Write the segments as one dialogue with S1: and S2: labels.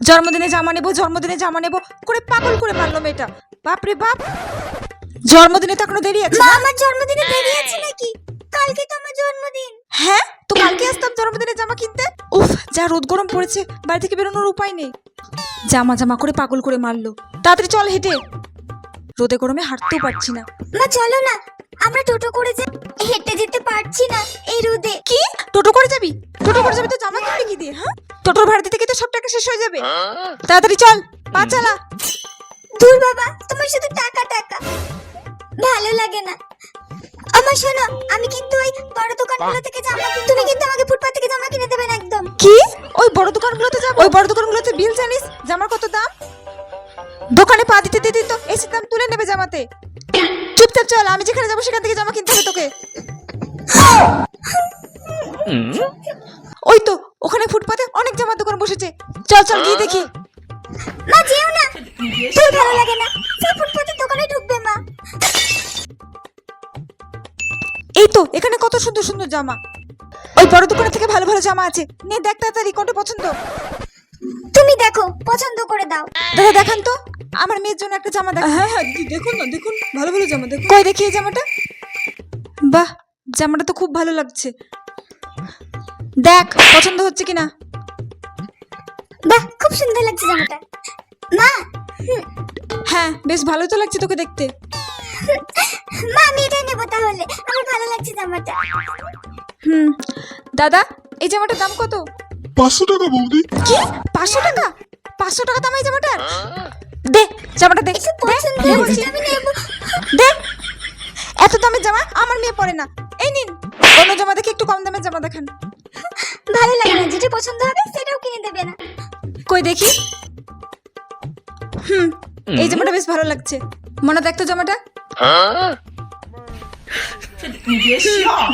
S1: জন্মদিনে জামা নেব জন্মদিনে জামা নেব করে পাগল করে মারলো মেয়েটা। বাপরে বাপ! জন্মদিনে তো এখনও দেরি আছে
S2: মা আমার জন্মদিনে দেরি আছে নাকি? কালকে তো আমার জন্মদিন।
S1: হ্যাঁ? তো কালকে আসতাম জন্মদিনে জামা কিনতে? উফ যা রোদ গরম পড়েছে বাড়ি থেকে বেরোনোর উপায় নেই। জামা জামা করে পাগল করে মারলো। তাড়াতাড়ি চল হেঁটে। রোদে গরমে হাঁটতেও পারছি না।
S2: মা চলো না। আমরা টোটো করে যে হেঁটে যেতে পারছি না এই রোদে।
S1: কি? টোটো করে যাবি? টোটো করে যাবি তো জামা কিনবি কি দিয়ে হ্যাঁ? টোটোর ভাড়া দিতে গিয়ে তো সব টাকা শেষ হয়ে যাবে। তাড়াতাড়ি চল পা চালা
S2: দূর বাবা তোমার শুধু টাকা টাকা। ভালো লাগে না। আমার শোনো আমি কিন্তু ওই বড় দোকানগুলো থেকে জামা কিন তুমি কিন্তু আমাকে ফুটপাত থেকে জামা কিনে দেবেন একদম।
S1: কি? ওই বড় দোকানগুলোতে যাব? ওই বড় দোকানগুলোতে বিল জানিস? জামার কত দাম? দোকানে পা দিতে দিতে তো এসে দাম তুলে নেবে জামাতে। চুপচাপ চল আমি যেখানে যাব সেখান থেকে জামা কিনতে হবে তোকে। ওই তো ওখানে ফুটপাতে অনেক জামার দোকান বসেছে। চল চল গিয়ে দেখি।
S2: মা যেও না। তোর ভালো লাগে না। সেই ফুটপাতের দোকানে ঢুকবে মা।
S1: এই তো এখানে কত সুন্দর সুন্দর জামা। ওই বড় দোকানের থেকে ভালো ভালো জামা আছে। নে দেখ তাড়াতাড়ি কোনটা পছন্দ।
S2: তুমি দেখো পছন্দ করে দাও।
S1: দাদা দেখান তো। আমার মেয়ের জন্য একটা জামা দেখান। হ্যাঁ হ্যাঁ দেখুন না দেখুন। ভালো ভালো জামা দেখুন। কই দেখি এই জামাটা? বাহ জামাটা তো খুব ভালো লাগছে। দেখ পছন্দ হচ্ছে কিনা?
S2: বাহ খুব সুন্দর লাগছে জামাটা। মা
S1: হ্যাঁ বেশ ভালো তো লাগছে তোকে দেখতে।
S2: মা আমি এটাই নেব তাহলে। আমার ভালো লাগছে জামাটা।
S1: হুম। দাদা এই জামাটার দাম কত?
S3: পাঁচশো টাকা বৌদি।
S1: কি? পাঁচশো টাকা? পাঁচশো টাকা দাম এই জামাটার? দে জামাটা দে।
S2: একটু
S1: দে, এত দামের জামা আমার মেয়ে পরে না। এই নিন। অন্য জামা দেখে একটু কম দামের জামা দেখান।
S2: ভালো লাগে না যেটা পছন্দ হবে
S1: কই দেখি? হুম এই জামাটা বেশ ভালো লাগছে। মনে দেখতো জামাটা?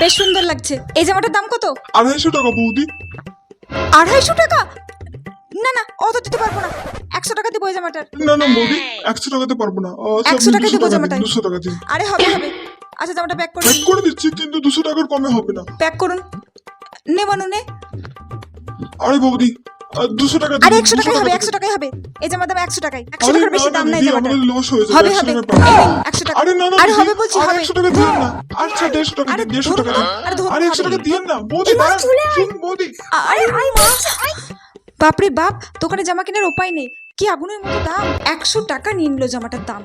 S1: বেশ সুন্দর লাগছে। এই জামাটার দাম কত?
S3: আড়াইশো টাকা বৌদি।
S1: আড়াইশো টাকা? না না অত দিতে পারব না। একশো টাকা দিব ওই জামাটার।
S3: না না বৌদি একশো টাকাতে পারব না। আচ্ছা,
S1: 100 টাকা দেবো
S3: টাকা দুশো টাকা দিন।
S1: আরে হবে হবে। আচ্ছা জামাটা প্যাক করুন
S3: প্যাক করে দিচ্ছি কিন্তু দুশো টাকার কমে হবে না।
S1: প্যাক করুন। নে মানু নে।
S3: আরে বৌদি দুশো টাকা
S1: আরে একশো টাকাই হবে
S3: টাকা
S1: একশো
S3: দিন।
S1: টাকাই হবে। এই জামার দাম একশো টাকাই। একশো
S3: আরে
S1: টাকার বেশি দাম নাই জামাটা
S3: loss হয়ে যাবে,
S1: হবে হবে।
S3: টাকা আরে না না
S1: আরে হবে বলছি হবে।
S3: একশো টাকা দিন না। আচ্ছা দেড়শো টাকা
S1: আরে
S3: দিন দেড়শো
S1: ধরুন,
S3: টাকা দিন।
S1: আরে ধরুন,
S3: আরে একশো
S1: হবে।
S3: টাকা দিন না বৌদি বৌদি।
S1: আরে বাপরে বাপ দোকানে জামা কেনার উপায় নেই। কি আগুনের মতো দাম? একশো টাকা নিয়ে নিল জামাটার দাম।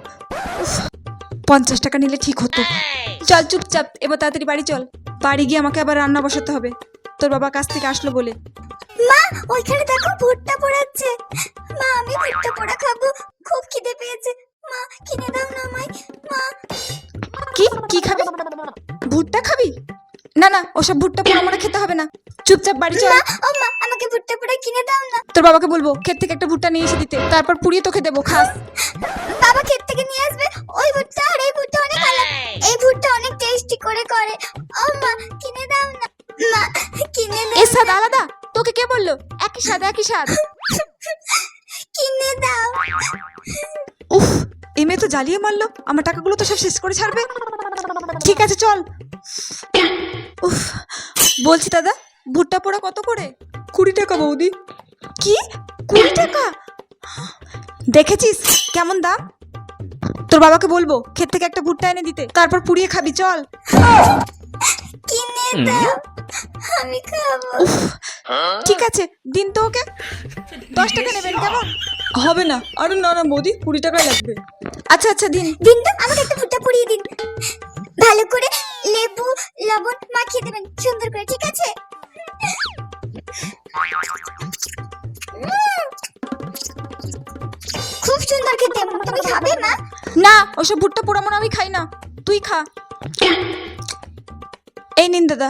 S1: পঞ্চাশ টাকা নিলে ঠিক হতো। চল চুপচাপ এবার তাড়াতাড়ি বাড়ি চল। বাড়ি গিয়ে আমাকে আবার রান্না বসাতে হবে। তোর বাবা কাছ থেকে আসলো বলে।
S2: মা ওইখানে দেখো ভুট্টা পোড়াচ্ছে। মা আমি ভুট্টা পোড়া খাব। খুব খিদে পেয়েছে। মা কিনে দাও না আমায়। মা।
S1: কি? কি খাবি? ভুট্টা খাবি? না না ওসব ভুট্টা পুরো আমার খেতে হবে না। চুপচাপ বাড়ি চল।
S2: ও মা আমাকে ভুট্টা পোড়া কিনে দাও না।
S1: তোর বাবাকে বলব ক্ষেত থেকে একটা ভুট্টা নিয়ে এসে দিতে। তারপর পুড়িয়ে তোকে দেবো খাস।
S2: বাবা ক্ষেত থেকে নিয়ে আসবে? ওই ভুট্টা আর এই ভুট্টা অনেক আলাদা। এই। ভুট্টা অনেক টেস্টি করে করে। ও মা
S1: স্বাদ আলাদা? তোকে কে বলল? একই স্বাদ একই স্বাদ।
S2: কিনে দাও।
S1: উফ এই মেয়ে তো জ্বালিয়ে মারলো। আমার টাকাগুলো তো সব শেষ করে ছাড়বে। ঠিক আছে চল। উফ বলছি দাদা ভুট্টা পোড়া কত করে? কুড়ি টাকা বৌদি। কি? কুড়ি টাকা? দেখেছিস কেমন দাম? তোর বাবাকে বলব ক্ষেত থেকে একটা ভুট্টা এনে দিতে। তারপর পুড়িয়ে খাবি চল।
S2: কিনে দাও। আমি খাব।
S1: ঠিক আছে দিন তো ওকে। দশ টাকা নেবেন কেমন? হবে না। আরে না না বৌদি কুড়ি টাকাই লাগবে। আচ্ছা আচ্ছা দিন।
S2: দিন তো আমাকে একটা ভুট্টা পুড়িয়ে দিন। ভালো করে লেবু লবণ মাখিয়ে দেবেন সুন্দর করে ঠিক আছে? খুব সুন্দর খেতে। তুমি খাবে মা?
S1: না ওসব ভুট্টা পোড়া মনে আমি খাই না। তুই খা। এই নিন দাদা।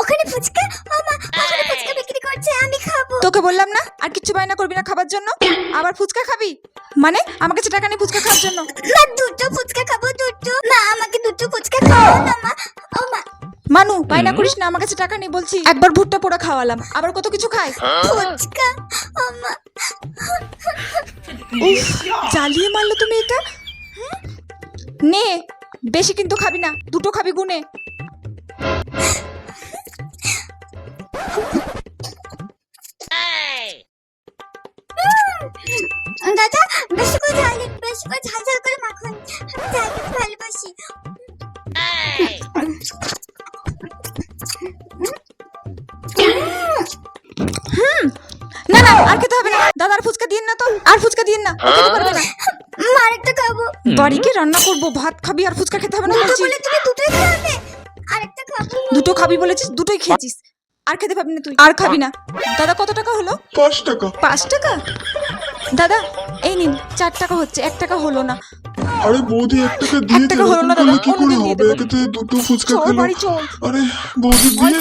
S2: ওখানে ফুচকা? ও মা ওখানে ফুচকা বিক্রি করছে আমি খাব।
S1: তোকে বললাম না আর কিচ্ছু বায়না করবি না খাবার জন্য? আবার ফুচকা খাবি? মানে আমার কাছে টাকা নেই ফুচকা খাওয়ার জন্য?
S2: মা দুটো ফুচকা খাব দুটো। মা আমাকে দুটো ফুচকা খাও না মা। ও মা।
S1: মানু বায়না করিস না আমার কাছে টাকা নেই বলছি। একবার ভুট্টা পোড়া খাওয়ালাম আবার কত কিছু খায়
S2: ফুচকা ও মা।
S1: জ্বালিয়ে মারলো তুমি এটা? নে বেশি কিন্তু খাবি না দুটো খাবি গুনে।
S2: দাদা বেশি করে ঝাল বেশি করে ঝাল ঝাল করে মাখন আমি ঝাল খেতে ভালোবাসি।
S1: না না আর খেতে হবে না। দাদা আর ফুচকা দিন না তো আর ফুচকা দিন না খেতে পারবে না।
S2: আরেকটা খাব।
S1: বাড়িকে রান্না করব ভাত খাবি আর ফুচকা খেতে হবে না বলছি
S2: বলে তুমি দুটোই খাবে। আরেকটা খাব।
S1: দুটো খাবি বলেছিস দুটোই খেয়েছিস। আর খেতে পাবি না তুই। আর খাবি না। দাদা কত টাকা হলো?
S3: পাঁচ টাকা।
S1: পাঁচ টাকা? দাদা এই নিন চার টাকা হচ্ছে। এক টাকা হলো না।
S3: আরে বৌদি এক টাকা দিয়ে দিল
S1: হলো না দাদা,
S3: কি করে হবে?
S1: দেবো।
S3: একে তো দুটো ফুচকা খেলো। আরে বৌদি দিয়ে